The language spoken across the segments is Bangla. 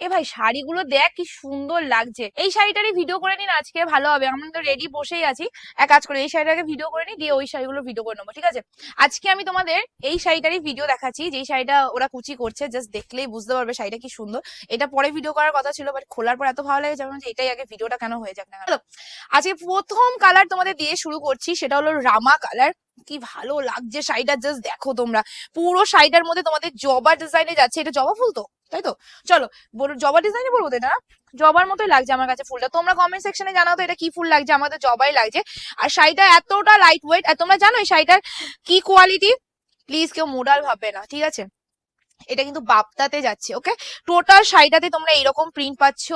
এ ভাই শাড়িগুলো দেখ কি সুন্দর লাগছে। এই শাড়িটারই ভিডিও করে নিন আজকে ভালো হবে। আমরা তো রেডি বসেই আছি। এক কাজ করে এই শাড়িটাকে ভিডিও করে নিই দিয়ে ওই শাড়িগুলো ভিডিও করে নেব ঠিক আছে? আজকে আমি তোমাদের এই শাড়িটারই ভিডিও দেখাচ্ছি যেই শাড়িটা ওরা কুচি করছে জাস্ট দেখলেই বুঝতে পারবে শাড়িটা কি সুন্দর। এটা পরে ভিডিও করার কথা ছিল বাট খোলার পর এত ভালো লাগে যেমন বলছি, এটাই আগে ভিডিওটা কেন হয়ে যাক না আজকে প্রথম কালার তোমাদের দিয়ে শুরু করছি সেটা হলো রামা কালার কি ভালো লাগছে শাড়িটা জাস্ট দেখো তোমরা। পুরো শাড়িটার মধ্যে তোমাদের জবা ডিজাইনে যাচ্ছে। এটা জবা ফুল তো? তাই তো? চলো জবা ডিজাইনে বলব তো এটা? জবার মতোই লাগছে আমার কাছে ফুলটা। তোমরা কমেন্ট সেকশনে জানাও তো এটা কি ফুল লাগছে, আমাদের জবাই লাগছে। আর শাড়িটা এতটা লাইট ওয়েট আর তোমরা জানো এই শাড়িটার কি কোয়ালিটি প্লিজ কেউ মোডাল ভাববে না, ঠিক আছে? এটা কিন্তু বাপ্তাতে যাচ্ছে ওকে টোটাল শাড়িটাতে তোমরা এইরকম প্রিন্ট পাচ্ছ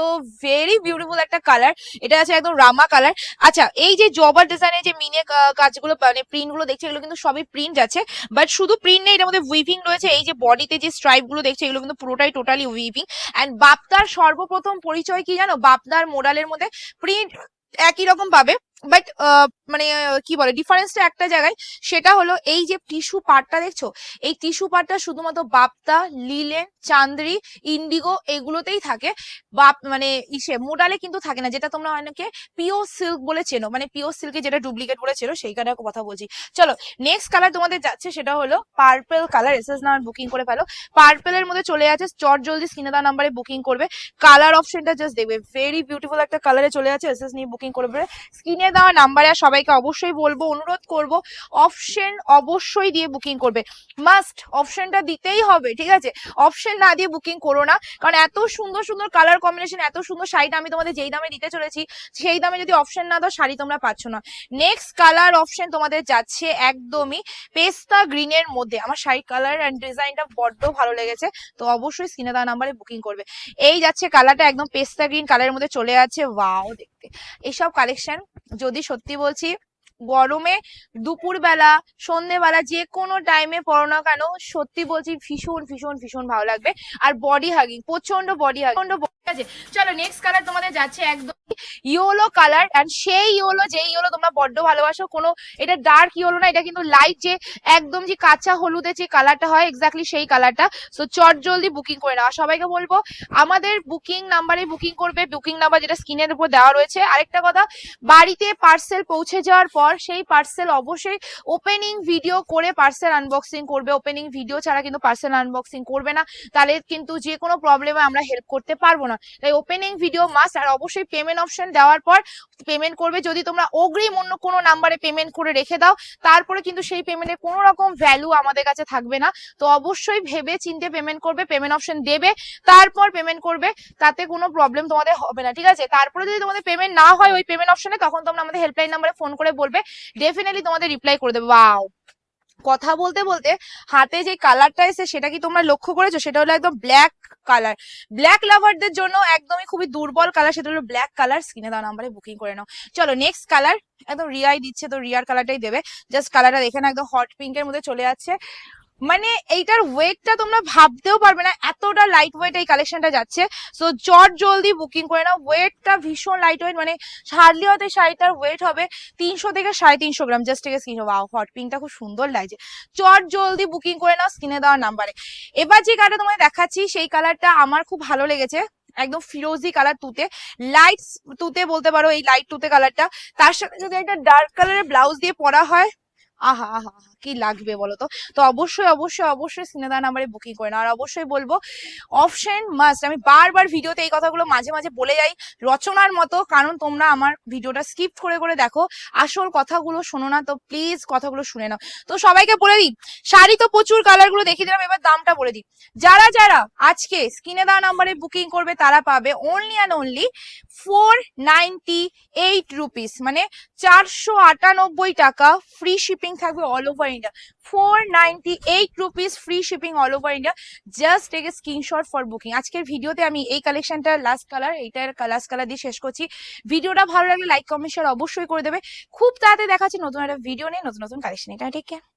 ভেরি বিউটিফুল একটা কালার এটা আছে একদম রামা কালার আচ্ছা এই যে জবার ডিজাইনের যে মিনে কাজগুলো মানে প্রিন্টগুলো দেখছ, এগুলো কিন্তু সবই প্রিন্ট আছে বাট শুধু প্রিন্ট নেই, এটার মধ্যে উইভিং রয়েছে। এই যে বডিতে যে স্ট্রাইপগুলো দেখছ, এগুলো কিন্তু পুরোটাই টোটালি উইভিং অ্যান্ড বাপ্তার সর্বপ্রথম পরিচয় কি জানো? বাপ্তার মোডালের মধ্যে প্রিন্ট একই রকম পাবে। বাট মানে কি বলে ডিফারেন্সটা একটা জায়গায়, সেটা হলো এই যে টিস্যু পার্টটা দেখছ, এই টিস্যু পার্টটা শুধুমাত্র বাপ্তা লিলেন চান্দ্রি, ইন্ডিগো এগুলোতেই থাকে। বাপ মানে ইসে, মোডালে কিন্তু থাকে না, যেটা তোমরা অনেকে পিও সিল্ক বলে চেনো মানে পিও সিল্কে যেটা ডুপ্লিকেট বলে চেনো সেই কালার কথা বলছি। চলো নেক্সট কালার তোমাদের যাচ্ছে, সেটা হলো purple colour SS number booking করে ফেলো। পার্পেলের মধ্যে চলে যাচ্ছে চট জলদি স্ক্রিনে দেওয়া নাম্বারে বুকিং করবে। কালার অপশনটা জাস্ট দেখবে ভেরি বিউটিফুল একটা কালারে চলে যাচ্ছে এসএস নিয়ে বুকিং করবে স্ক্রিনে দেওয়া নাম্বারে আর সবাইকে অবশ্যই বলব, অনুরোধ করব অপশন অবশ্যই দিয়ে বুকিং করবে। মাস্ট অপশনটা দিতেই হবে, ঠিক আছে? অপশন না দিয়ে বুকিং করো না, কারণ এত সুন্দর সুন্দর কালার কম্বিনেশন এত সুন্দর শাড়িটা আমি তোমাদের যেই দামে দিতে চলেছি, সেই দামে যদি অপশন না দাও, শাড়ি তোমরা পাচ্ছ না। নেক্সট কালার অপশন তোমাদের যাচ্ছে একদমই পেস্তা গ্রিনের মধ্যে। আমার শাড়ি কালার অ্যান্ড ডিজাইনটা বড্ড ভালো লেগেছে, তো অবশ্যই স্ক্রিনে দেওয়া নাম্বারে বুকিং করবে। এই যাচ্ছে কালারটা একদম পেস্তা গ্রিন কালারের মধ্যে চলে যাচ্ছে ওয়াও দেখতে। এইসব কালেকশন যদি সত্যি বলছি, গরমে দুপুরবেলা, সন্ধেবেলা যে কোনো টাইমে পড়ো না কেন, সত্যি বলছি ভীষণ ভীষণ ভীষণ ভালো লাগবে। আর বডি হাগিং প্রচণ্ড বডি হাগিং ঠিক আছে? চলো নেক্সট কালার তোমাদের যাচ্ছে একদম ইয়েলো কালার এন্ড সেই ইয়েলো যে ইয়েলো তোমরা বড্ড ভালোবাসো, কোনো এটা ডার্ক ইয়েলো না, এটা কিন্তু লাইট যে একদম যে কাঁচা হলুদের যে কালারটা হয় এক্স্যাক্টলি সেই কালারটা সো চট জলদি বুকিং করে নেওয়া সবাইকে বলব, আমাদের বুকিং নাম্বারে বুকিং করবে। বুকিং নাম্বার যেটা স্ক্রিনের উপর দেওয়া রয়েছে। আরেকটা কথা, বাড়িতে পার্সেল পৌঁছে যাওয়ার পর সেই পার্সেল অবশ্যই ওপেনিং ভিডিও করে পার্সেল আনবক্সিং করবে। ওপেনিং ভিডিও ছাড়া কিন্তু পার্সেল আনবক্সিং করবে না। তাহলে কিন্তু যে কোনো প্রবলেমে আমরা হেল্প করতে পারব না। তাই ওপেনিং ভিডিও মাস্ট আর অবশ্যই পেমেন্ট অপশন দেওয়ার পর পেমেন্ট করবে। যদি তোমরা অগ্রিম অন্য কোনো নাম্বারে পেমেন্ট করে রেখে দাও, তারপরে কিন্তু সেই পেমেন্টের কোনো রকম ভ্যালু আমাদের কাছে থাকবে না। তো অবশ্যই ভেবে চিন্তে পেমেন্ট করবে পেমেন্ট অপশন দেবে, তারপর পেমেন্ট করবে, তাতে কোনো প্রবলেম তোমাদের হবে না, ঠিক আছে? তারপরে যদি তোমাদের পেমেন্ট না হয় ওই পেমেন্ট অপশনে তখন তোমরা আমাদের হেল্পলাইন নাম্বারে ফোন করে বলবে ডেফিনেটলি তোমাদের রিপ্লাই করে দেবে। ওয়াও কথা বলতে বলতে হাতে যে কালারটা এসে সেটা কি তোমরা লক্ষ্য করেছ? সেটা হলো একদম ব্ল্যাক কালার ব্ল্যাক লাভারদের জন্য একদমই খুবই দুর্বল কালার সেটা হলো ব্ল্যাক কালার স্ক্রিনে দেওয়া নাম্বারে বুকিং করে নাও। চলো নেক্সট কালার একদম রিয়াই দিচ্ছে, তো রিয়ার কালারটাই দেবে। জাস্ট কালারটা দেখে না একদম হট পিঙ্কের মধ্যে চলে যাচ্ছে। মানে এইটার ওয়েটটা তোমরা ভাবতেও পারবে না এতটা লাইট ওয়েট এই কালেকশনটা যাচ্ছে। সো চট জলদি বুকিং করে নাও। ওয়েটটা ভীষণ লাইট ওয়েট মানে হার্ডলি হয়তো শাড়িটার ওয়েট হবে তিনশো থেকে সাড়ে তিনশো গ্রাম জাস্ট থেকে স্ক্রিন ওয়াও হট পিঙ্কটা খুব সুন্দর লাগছে। চট জলদি বুকিং করে নাও স্কিনে দেওয়ার নাম্বারে এবার যে কালারটা তোমায় দেখাচ্ছি সেই কালারটা আমার খুব ভালো লেগেছে একদম ফিরোজি কালার তুতে লাইট তুতে বলতে পারো এই লাইট তুতে কালারটা তার সাথে যদি একটা ডার্ক কালারের ব্লাউজ দিয়ে পরা হয় আহা আহা আহা, কি লাগবে বলো তো তো অবশ্যই অবশ্যই অবশ্যই সিনেদা নাম্বারে বুকিং করে না আর অবশ্যই বলব অপশন মাস্ট আমি বারবার ভিডিওতে এই কথাগুলো মাঝে মাঝে বলে যাই রচনার মতো, কারণ তোমরা আমার ভিডিওটা স্কিপ করে করে দেখো। আসল কথাগুলো শোনো না, তো প্লিজ কথাগুলো শুনে নাও। তো সবাইকে বলে দিই, শাড়ি তো প্রচুর কালারগুলো দেখিয়ে দিলাম, এবার দামটা বলে দিই। যারা যারা আজকে স্ক্রিনে নাম্বারে বুকিং করবে, তারা পাবে only and only four ninety eight rupees মানে চারশো আটানব্বই টাকা ফ্রি শিপিং থাকবে all over India four ninety eight rupees free shipping all over India just take a screenshot for booking আজকের ভিডিওতে আমি এই কালেকশনটার লাস্ট কালার এইটার লাস্ট কালার দিয়ে শেষ করছি। ভিডিওটা ভালো লাগলে লাইক কমেন্ট শেয়ার অবশ্যই করে দেবে। খুব তাড়াতাড়ি দেখাচ্ছি নতুন একটা ভিডিও নিয়ে, নতুন নতুন কালেকশন এটা ঠিক কেয়ার